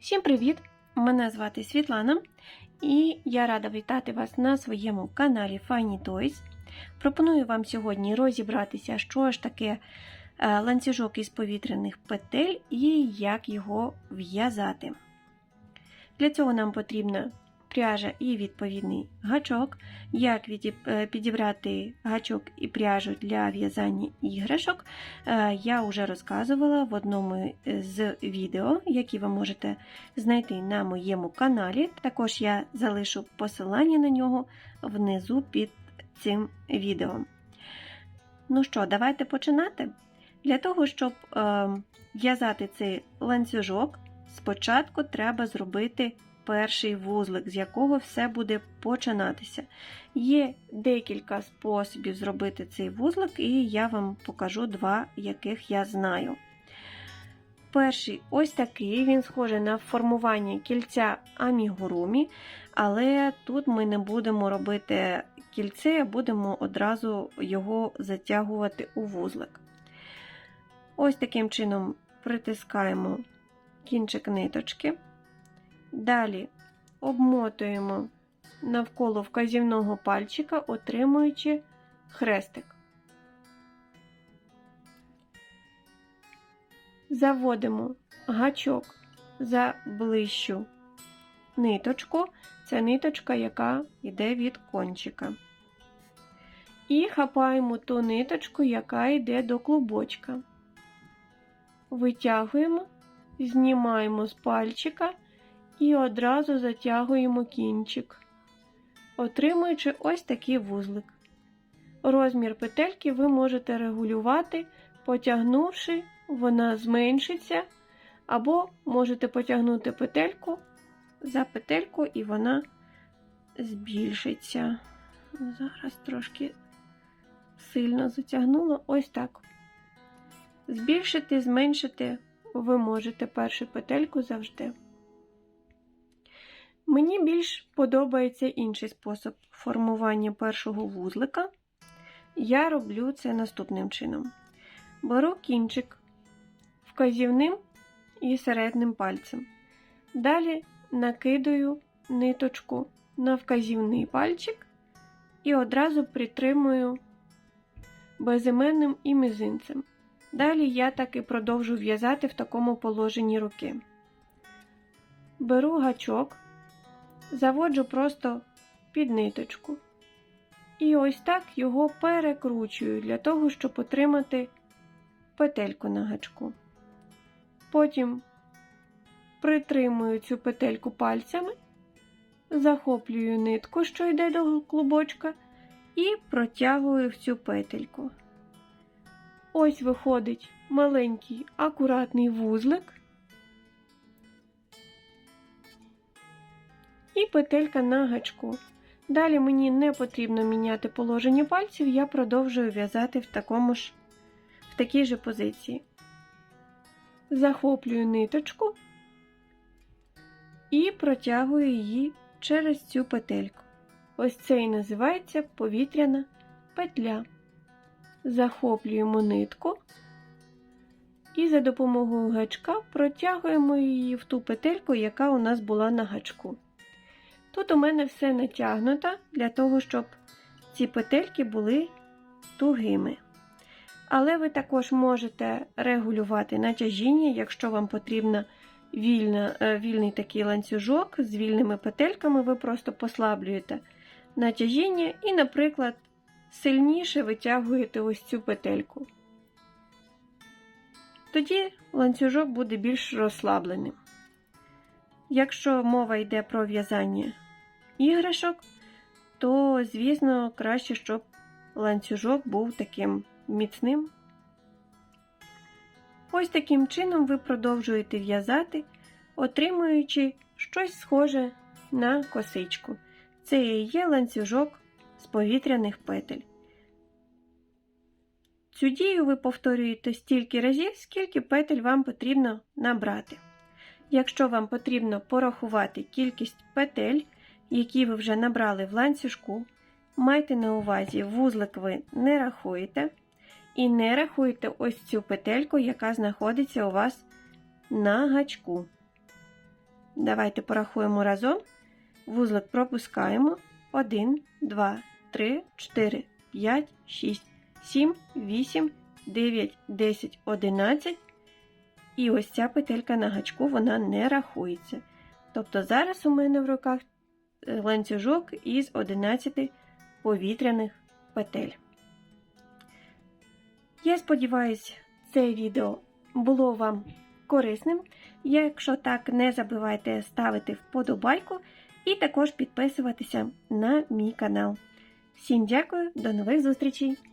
Всім привіт! Мене звати Світлана, і я рада вітати вас на своєму каналі Funny Toys. Пропоную вам сьогодні розібратися, що ж таке е, ланцюжок із повітряних петель і як його в'язати. Для цього нам потрібна пряжа і відповідний гачок. Як е, підібрати гачок і пряжу для в'язання іграшок, е, я вже розказувала в одному з відео, які ви можете знайти на моєму каналі. Також я залишу посилання на нього внизу під цим відео. Ну що, давайте починати. Для того, щоб е, в'язати цей ланцюжок, спочатку треба зробити перший вузлик, з якого все буде починатися. Є декілька способів зробити цей вузлик, і я вам покажу два, яких я знаю. Перший ось такий, він схожий на формування кільця амігурумі, але тут ми не будемо робити кільце, а будемо одразу його затягувати у вузлик. Ось таким чином притискаємо кінчик ниточки. Далі обмотуємо навколо вказівного пальчика, отримуючи хрестик. Заводимо гачок за ближчу ниточку. Це ниточка, яка йде від кончика. І хапаємо ту ниточку, яка йде до клубочка. Витягуємо, знімаємо з пальчика і одразу затягуємо кінчик, отримуючи ось такий вузлик. Розмір петельки ви можете регулювати, потягнувши, вона зменшиться, або можете потягнути петельку за петельку, і вона збільшиться. Зараз трошки сильно затягнула. Ось так. Збільшити, зменшити ви можете першу петельку завжди. Мені більш подобається інший спосіб формування першого вузлика. Я роблю це наступним чином: беру кінчик вказівним і середнім пальцем. Далі накидаю ниточку на вказівний пальчик і одразу притримую безіменним і мізинцем. Далі я так і продовжу в'язати в такому положенні руки. Беру гачок, заводжу просто під ниточку. І ось так його перекручую для того, щоб отримати петельку на гачку. Потім притримую цю петельку пальцями, захоплюю нитку, що йде до клубочка, і протягую в цю петельку. Ось виходить маленький акуратний вузлик. І петелька на гачку. Далі мені не потрібно міняти положення пальців, я продовжую в'язати в такому ж, в такій же позиції. Захоплюю ниточку і протягую її через цю петельку. Ось це і називається повітряна петля. Захоплюємо нитку і за допомогою гачка протягуємо її в ту петельку, яка у нас була на гачку. Тут у мене все натягнуто для того, щоб ці петельки були тугими. Але ви також можете регулювати натяжіння, якщо вам потрібна вільна, е, вільний такий ланцюжок з вільними петельками, ви просто послаблюєте натяжіння і, наприклад, сильніше витягуєте ось цю петельку. Тоді ланцюжок буде більш розслабленим. Якщо мова йде про в'язання іграшок, то, звісно, краще, щоб ланцюжок був таким міцним. Ось таким чином ви продовжуєте в'язати, отримуючи щось схоже на косичку. Це і є ланцюжок з повітряних петель. Цю дію ви повторюєте стільки разів, скільки петель вам потрібно набрати. Якщо вам потрібно порахувати кількість петель, які ви вже набрали в ланцюжку, майте на увазі, вузлик ви не рахуєте, і не рахуйте ось цю петельку, яка знаходиться у вас на гачку. Давайте порахуємо разом. Вузлик пропускаємо. 1, 2, 3, 4, 5, 6, 7, 8, 9, 10, 11. І ось ця петелька на гачку вона не рахується. Тобто зараз у мене в руках е, ланцюжок із 11 повітряних петель. Я сподіваюся, це відео було вам корисним. Якщо так, не забувайте ставити вподобайку і також підписуватися на мій канал. Всім дякую, до нових зустрічей!